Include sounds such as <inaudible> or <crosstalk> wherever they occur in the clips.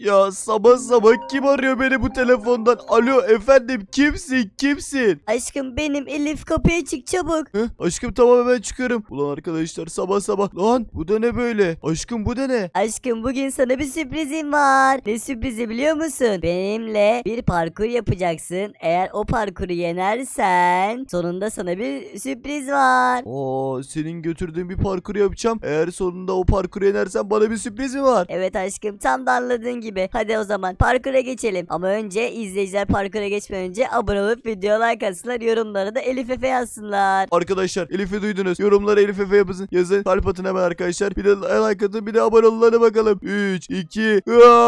Ya sabah sabah kim arıyor beni bu telefondan? Alo efendim kimsin kimsin? Aşkım benim Elif kapıya çık çabuk. Hı? Aşkım tamam hemen çıkıyorum. Ulan arkadaşlar sabah sabah. Lan bu da ne böyle? Aşkım bu da ne? Aşkım bugün sana bir sürprizim var. Ne sürprizi biliyor musun? Benimle bir parkur yapacaksın. Eğer o parkuru yenersen sonunda sana bir sürpriz var. Oo senin götürdüğün bir parkur yapacağım. Eğer sonunda o parkuru yenersen bana bir sürpriz mi var? Evet aşkım tam da anladığın gibi. Hadi o zaman parkura geçelim. Ama önce izleyiciler parkura geçmeden önce abone olup video like atsınlar. Yorumlara da Elif Efe yazsınlar. Arkadaşlar Elif'i duydunuz. Yorumlara Elif Efe yapın. Yazın. Kalp atın hemen arkadaşlar. Bir de like atın bir de abone olun. Bakalım. 3, 2,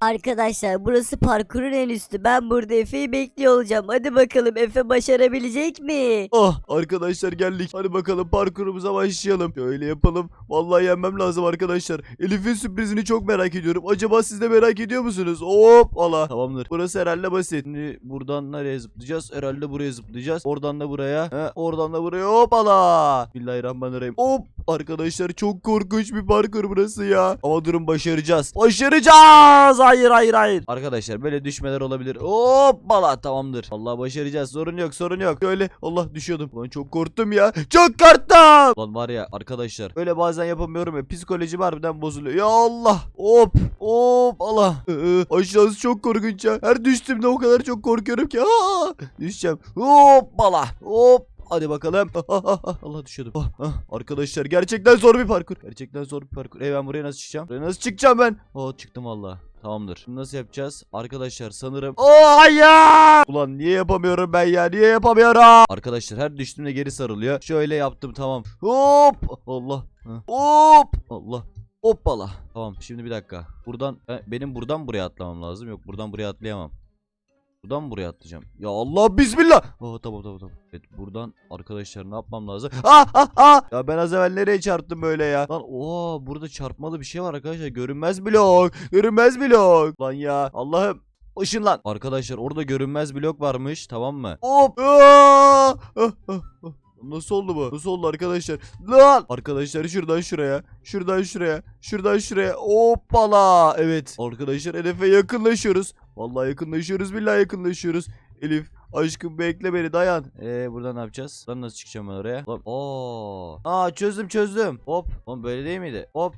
Arkadaşlar burası parkurun en üstü. Ben burada Efe'yi bekliyor olacağım. Hadi bakalım Efe başarabilecek mi? Ah arkadaşlar geldik. Hadi bakalım parkurumuza başlayalım. Şöyle yapalım. Vallahi yenmem lazım arkadaşlar. Elif'in sürprizini çok merak ediyorum. Acaba siz de merak ediyor musunuz? Hop Allah. Tamamdır. Burası herhalde basit. Şimdi buradan nereye zıplayacağız? Herhalde buraya zıplayacağız. Oradan da buraya. He, oradan da buraya. Hop Allah. Bismillahirrahmanirrahim. Hop. Arkadaşlar çok korkunç bir parkur burası ya. Ama durun başaracağız. Başaracağız. Hayır hayır hayır. Arkadaşlar böyle düşmeler olabilir. Hop Allah tamamdır. Allah başaracağız. Sorun yok sorun yok. Şöyle Allah düşüyordum. Lan çok korktum ya. Çok korktum. Lan var ya arkadaşlar. Öyle bazen yapamıyorum ya. Psikolojim harbiden bozuluyor. Ya Allah. Hop. Hop Allah. Ee, <laughs> aşağısı çok korkunç ya. Her düştüğümde o kadar çok korkuyorum ki. Aa, düşeceğim. Hop Allah. Hop. Hadi bakalım. Allah düşüyordum. Ah, ah. Arkadaşlar gerçekten zor bir parkur. Gerçekten zor bir parkur. E ben buraya nasıl çıkacağım? Buraya nasıl çıkacağım ben? Oh çıktım valla. Tamamdır. Nasıl yapacağız? Arkadaşlar sanırım. Oh hayır! Ulan niye yapamıyorum ben ya? Niye yapamıyorum? Arkadaşlar her düştüğümde geri sarılıyor. Şöyle yaptım tamam. Hop! Allah. Hop! Allah. Hoppala. Tamam şimdi bir dakika. Buradan ben- benim buradan buraya atlamam lazım. Yok buradan buraya atlayamam. Buradan mı buraya atlayacağım? Ya Allah bismillah. Oh, tamam tamam tamam. Evet buradan arkadaşlar ne yapmam lazım? Ah ah ah. Ya ben az evvel nereye çarptım böyle ya? Lan oha burada çarpmalı bir şey var arkadaşlar. Görünmez blok. Görünmez blok. Lan ya Allah'ım. Işınlan. Arkadaşlar orada görünmez blok varmış tamam mı? Hop. Ah, ah, ah, ah. Nasıl oldu bu? Nasıl oldu arkadaşlar? Lan! Arkadaşlar şuradan şuraya. Şuradan şuraya. Şuradan şuraya. Hoppala. Evet. Arkadaşlar Elif'e yakınlaşıyoruz. Vallahi yakınlaşıyoruz. Billahi yakınlaşıyoruz. Elif aşkım bekle beni dayan. Ee buradan ne yapacağız? Buradan nasıl çıkacağım ben oraya? Hop. Oo. Aa çözdüm çözdüm. Hop. Oğlum böyle değil miydi? Hop.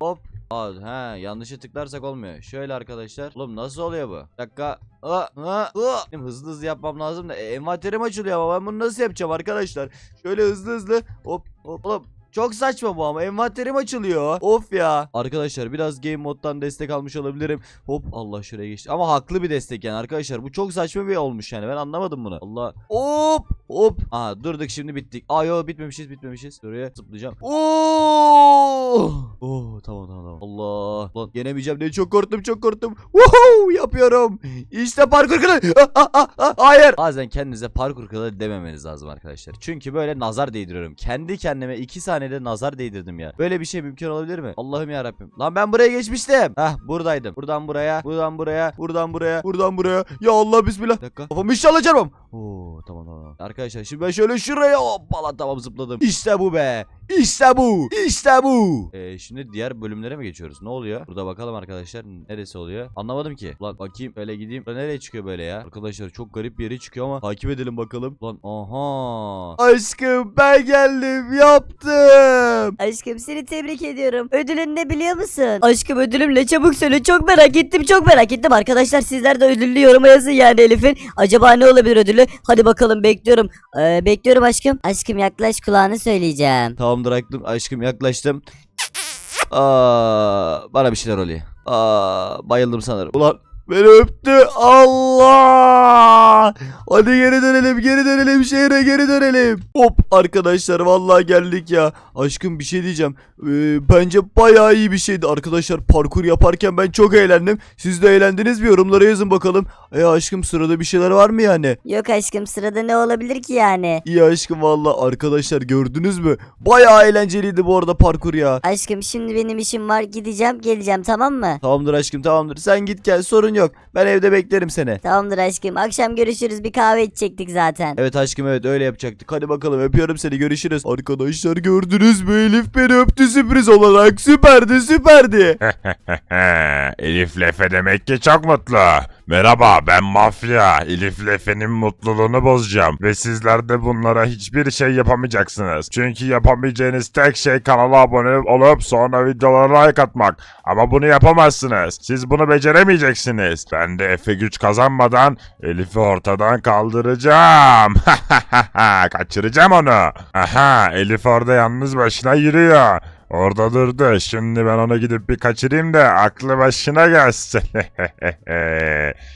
Hop. Aa, he yanlışa tıklarsak olmuyor. Şöyle arkadaşlar. Oğlum nasıl oluyor bu? Bir dakika. Aa, aa, aa. Hızlı hızlı yapmam lazım da e, envanterim açılıyor ama ben bunu nasıl yapacağım arkadaşlar? Şöyle hızlı hızlı. Hop hop. Oğlum çok saçma bu ama envanterim açılıyor. Of ya. Arkadaşlar biraz game moddan destek almış olabilirim. Hop Allah şuraya geçti. Ama haklı bir destek yani arkadaşlar. Bu çok saçma bir olmuş yani. Ben anlamadım bunu. Allah. Hop hop. Aha durduk şimdi bittik. Aa yok bitmemişiz bitmemişiz. Şuraya zıplayacağım. Oo! Oh tamam tamam tamam. Allah. Lan yenemeyeceğim diye çok korktum çok korktum. Woohoo yapıyorum. İşte parkur kralı. Ah, ah, ah, ah, Hayır. Bazen kendinize parkur kralı dememeniz lazım arkadaşlar. Çünkü böyle nazar değdiriyorum. Kendi kendime 2 saniyede nazar değdirdim ya. Böyle bir şey mümkün olabilir mi? Allah'ım ya Rabbim. Lan ben buraya geçmiştim. Hah buradaydım. Buradan buraya, buradan buraya, buradan buraya, buradan buraya. Ya Allah bismillah. Bir dakika. Kafamı inşallah çarpmam. Oo tamam tamam. Arkadaşlar şimdi ben şöyle şuraya hoppala tamam zıpladım. İşte bu be. İşte bu. İşte bu. Ee, şimdi diğer bölümlere mi geçiyoruz? Ne oluyor? Burada bakalım arkadaşlar. Neresi oluyor? Anlamadım ki. Lan bakayım öyle gideyim. Lan nereye çıkıyor böyle ya? Arkadaşlar çok garip bir yere çıkıyor ama takip edelim bakalım. Lan aha. Aşkım ben geldim. Yaptım. Aşkım seni tebrik ediyorum. Ödülün ne biliyor musun? Aşkım ödülüm ne çabuk söyle. Çok merak ettim çok merak ettim. Arkadaşlar sizler de ödüllü yoruma yazın yani Elif'in. Acaba ne olabilir ödülü? Hadi bakalım bekliyorum. Ee, bekliyorum aşkım. Aşkım yaklaş kulağını söyleyeceğim. Tamamdır aklım. Aşkım yaklaştım. Aa, bana bir şeyler oluyor. Aa, bayıldım sanırım. Ulan beni öptü. Allah! Hadi geri dönelim, geri dönelim şehre, geri dönelim. Hop arkadaşlar vallahi geldik ya. Aşkım bir şey diyeceğim. Ee, bence bayağı iyi bir şeydi. Arkadaşlar parkur yaparken ben çok eğlendim. Siz de eğlendiniz mi? Yorumlara yazın bakalım. E aşkım sırada bir şeyler var mı yani? Yok aşkım sırada ne olabilir ki yani? İyi aşkım vallahi arkadaşlar gördünüz mü? Bayağı eğlenceliydi bu arada parkur ya. Aşkım şimdi benim işim var gideceğim geleceğim tamam mı? Tamamdır aşkım tamamdır. Sen git gel sorun sorun yok. Ben evde beklerim seni. Tamamdır aşkım. Akşam görüşürüz. Bir kahve içecektik zaten. Evet aşkım evet öyle yapacaktık. Hadi bakalım öpüyorum seni görüşürüz. Arkadaşlar gördünüz mü Elif beni öptü sürpriz olarak. Süperdi süperdi. <laughs> Elif Lefe demek ki çok mutlu. Merhaba ben Mafya. Elif Lefe'nin mutluluğunu bozacağım. Ve sizler de bunlara hiçbir şey yapamayacaksınız. Çünkü yapabileceğiniz tek şey kanala abone olup sonra videolara like atmak. Ama bunu yapamazsınız. Siz bunu beceremeyeceksiniz. Ben de Efe güç kazanmadan Elif'i ortadan kaldıracağım. <laughs> Kaçıracağım onu. Aha Elif orada yalnız başına yürüyor. Orada durdu. Şimdi ben onu gidip bir kaçırayım da aklı başına gelsin. <laughs>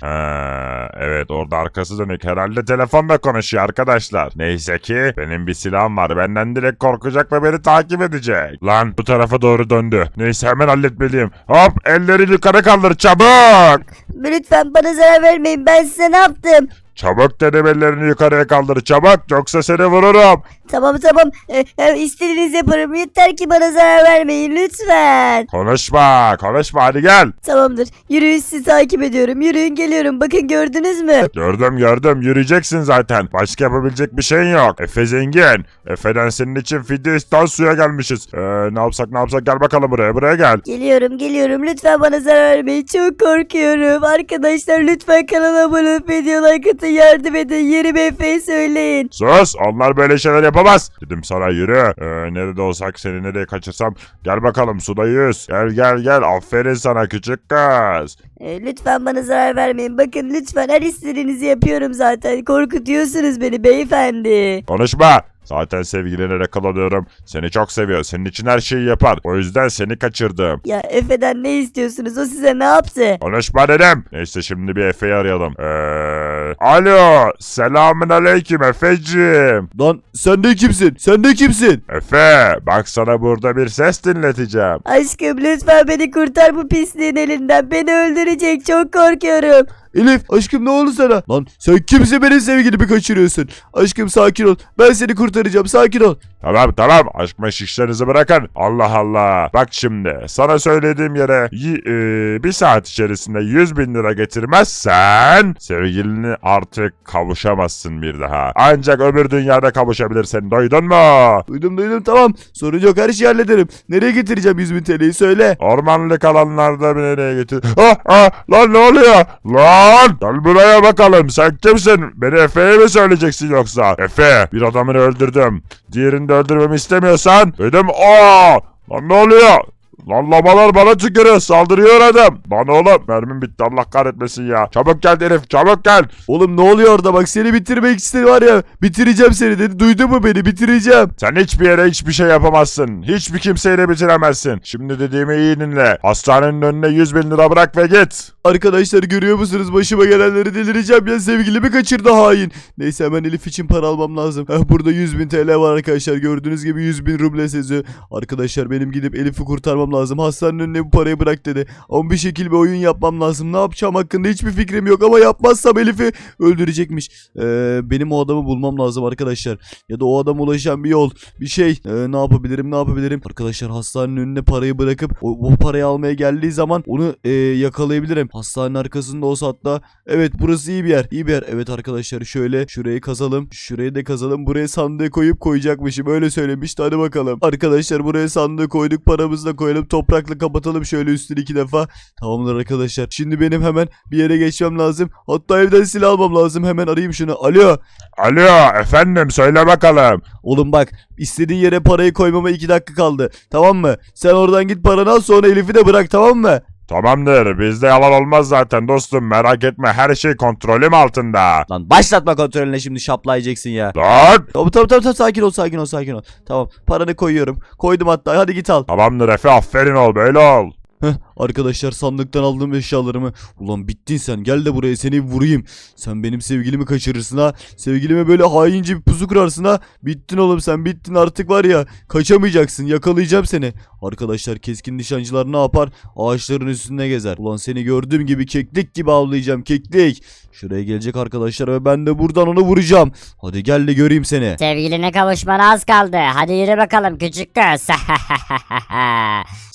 ha, evet orada arkası dönük. Herhalde telefonda konuşuyor arkadaşlar. Neyse ki benim bir silahım var. Benden direkt korkacak ve beni takip edecek. Lan bu tarafa doğru döndü. Neyse hemen halletmeliyim. Hop elleri yukarı kaldır çabuk. Lütfen bana zarar vermeyin. Ben size ne yaptım? Çabuk dedim ellerini yukarıya kaldır çabuk yoksa seni vururum. Tamam tamam. Ee, e, istediğinizi yaparım. Yeter ki bana zarar vermeyin lütfen. Konuşma konuşma hadi gel. Tamamdır. Yürüyün sizi takip ediyorum. Yürüyün geliyorum. Bakın gördünüz mü? Gördüm gördüm yürüyeceksin zaten. Başka yapabilecek bir şeyin yok. Efe zengin. Efe'den senin için Fideistan suya gelmişiz. Ee, ne yapsak ne yapsak gel bakalım buraya buraya gel. Geliyorum geliyorum. Lütfen bana zarar vermeyin. Çok korkuyorum. Arkadaşlar lütfen kanala abone olup video like atın. Yardım edin. Yeni Efe'ye söyleyin. Sus onlar böyle şeyler yapamaz. Dedim sana yürü. Ee, nerede olsak seni nereye kaçırsam. Gel bakalım suda yüz. Gel gel gel aferin sana küçük kız. Ee, lütfen bana zarar vermeyin. Bakın lütfen her istediğinizi yapıyorum zaten. Korkutuyorsunuz beni beyefendi. Konuşma. Zaten sevgiline yakalanıyorum. Seni çok seviyor. Senin için her şeyi yapar. O yüzden seni kaçırdım. Ya Efe'den ne istiyorsunuz? O size ne yaptı? Konuşma dedim. Neyse şimdi bir Efe'yi arayalım. Eee... Alo. Selamün aleyküm Efe'cim. Lan sen de kimsin? Sen de kimsin? Efe bak sana burada bir ses dinleteceğim. Aşkım lütfen beni kurtar bu pisliğin elinden. Beni öldürecek. Çok korkuyorum. Elif aşkım ne oldu sana? Lan sen kimse benim sevgilimi kaçırıyorsun. Aşkım sakin ol. Ben seni kurtaracağım sakin ol. Tamam tamam aşk meşk işlerinizi bırakın. Allah Allah. Bak şimdi sana söylediğim yere e, bir saat içerisinde 100 bin lira getirmezsen sevgilini artık kavuşamazsın bir daha. Ancak öbür dünyada kavuşabilirsin. Duydun mu? Duydum duydum tamam. Sorun yok her şeyi hallederim. Nereye getireceğim 100 bin TL'yi söyle. Ormanlık alanlarda bir nereye getir? Ah ah lan ne oluyor? Lan gel buraya bakalım sen kimsin? Beni Efe'ye mi söyleyeceksin yoksa? Efe bir adamını öldürdüm. Diğerini de öldürmemi istemiyorsan dedim aa lan ne oluyor? Lan lamalar bana tükürüyor saldırıyor adam. Bana oğlum mermim bitti Allah kahretmesin ya. Çabuk gel herif çabuk gel. Oğlum ne oluyor orada bak seni bitirmek istedi var ya. Bitireceğim seni dedi. Duydun mu beni bitireceğim. Sen hiçbir yere hiçbir şey yapamazsın. Hiçbir kimseyle bitiremezsin. Şimdi dediğimi iyi dinle. Hastanenin önüne 100 bin lira bırak ve git. Arkadaşlar görüyor musunuz başıma gelenleri delireceğim ya sevgilimi kaçırdı hain. Neyse hemen Elif için para almam lazım. Heh, burada 100 bin TL var arkadaşlar gördüğünüz gibi 100 bin ruble yazıyor. Arkadaşlar benim gidip Elif'i kurtarmam lazım. Hastanenin önüne bu parayı bırak dedi. Ama bir şekilde bir oyun yapmam lazım. Ne yapacağım hakkında hiçbir fikrim yok ama yapmazsam Elif'i öldürecekmiş. Ee, benim o adamı bulmam lazım arkadaşlar. Ya da o adama ulaşan bir yol. Bir şey. Ee, ne yapabilirim ne yapabilirim. Arkadaşlar hastanenin önüne parayı bırakıp o, o parayı almaya geldiği zaman onu e, yakalayabilirim. Hastanenin arkasında olsa hatta. Evet burası iyi bir yer. İyi bir yer. Evet arkadaşlar şöyle şurayı kazalım. Şurayı da kazalım. Buraya sandığı koyup koyacakmışım. Öyle söylemişti. Hadi bakalım. Arkadaşlar buraya sandığı koyduk. Paramızı da koyalım. Toprakla kapatalım şöyle üstünü iki defa. Tamamdır arkadaşlar. Şimdi benim hemen bir yere geçmem lazım. Hatta evden silah almam lazım. Hemen arayayım şunu. Alo. Alo efendim söyle bakalım. Oğlum bak istediğin yere parayı koymama iki dakika kaldı. Tamam mı? Sen oradan git paranı al sonra Elif'i de bırak tamam mı? Tamamdır bizde yalan olmaz zaten dostum merak etme her şey kontrolüm altında. Lan başlatma kontrolüne şimdi şaplayacaksın ya. Lan! Tamam tamam tamam sakin ol sakin ol sakin ol. Tamam paranı koyuyorum. Koydum hatta hadi git al. Tamamdır Efe aferin ol böyle ol. Heh, arkadaşlar sandıktan aldığım eşyalarımı. Ulan bittin sen gel de buraya seni vurayım. Sen benim sevgilimi kaçırırsın ha. Sevgilime böyle haince bir pusu kurarsın ha. Bittin oğlum sen bittin artık var ya. Kaçamayacaksın yakalayacağım seni. Arkadaşlar keskin nişancılar ne yapar? Ağaçların üstünde gezer. Ulan seni gördüğüm gibi keklik gibi avlayacağım keklik. Şuraya gelecek arkadaşlar ve ben de buradan onu vuracağım. Hadi gel de göreyim seni. Sevgiline kavuşmana az kaldı. Hadi yürü bakalım küçük kız. <laughs>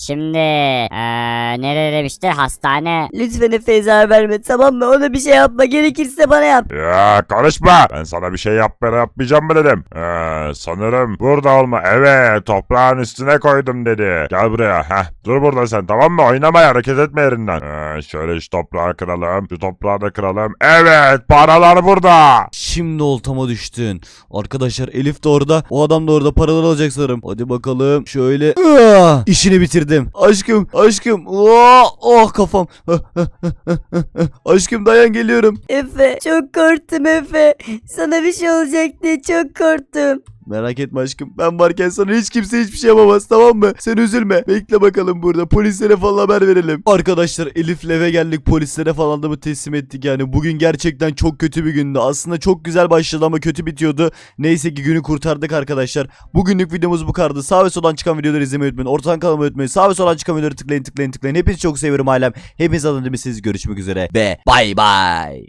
Şimdi eee, Ee, nereye demişti? Hastane. Lütfen Efe'ye zarar verme tamam mı? Ona bir şey yapma gerekirse bana yap. Ya konuşma. Ben sana bir şey yapmaya yapmayacağım mı dedim. Ee, sanırım burada olma. Evet toprağın üstüne koydum dedi. Gel buraya. Heh, dur burada sen tamam mı? Oynamaya hareket etme yerinden. Ee, şöyle şu toprağı kıralım. Şu toprağı da kıralım. Evet paralar burada. Şimdi oltama düştün. Arkadaşlar Elif de orada. O adam da orada paralar alacak sanırım. Hadi bakalım. Şöyle. Ah! İşini bitirdim. Aşkım aşkım. Oh, oh kafam. <laughs> aşkım dayan geliyorum. Efe çok korktum Efe. Sana bir şey olacak diye çok korktum. Merak etme aşkım. Ben varken sana hiç kimse hiçbir şey yapamaz tamam mı? Sen üzülme. Bekle bakalım burada. Polislere falan haber verelim. Arkadaşlar Elif'le eve geldik. Polislere falan da mı teslim ettik yani. Bugün gerçekten çok kötü bir gündü. Aslında çok güzel başladı ama kötü bitiyordu. Neyse ki günü kurtardık arkadaşlar. Bugünlük videomuz bu kadardı. Sağ ve soldan çıkan videoları izlemeyi unutmayın. Ortadan kalmayı unutmayın. Sağ ve soldan çıkan videoları tıklayın tıklayın tıklayın. Hepinizi çok seviyorum ailem. Hepiniz adına siz görüşmek üzere. Ve bay bay.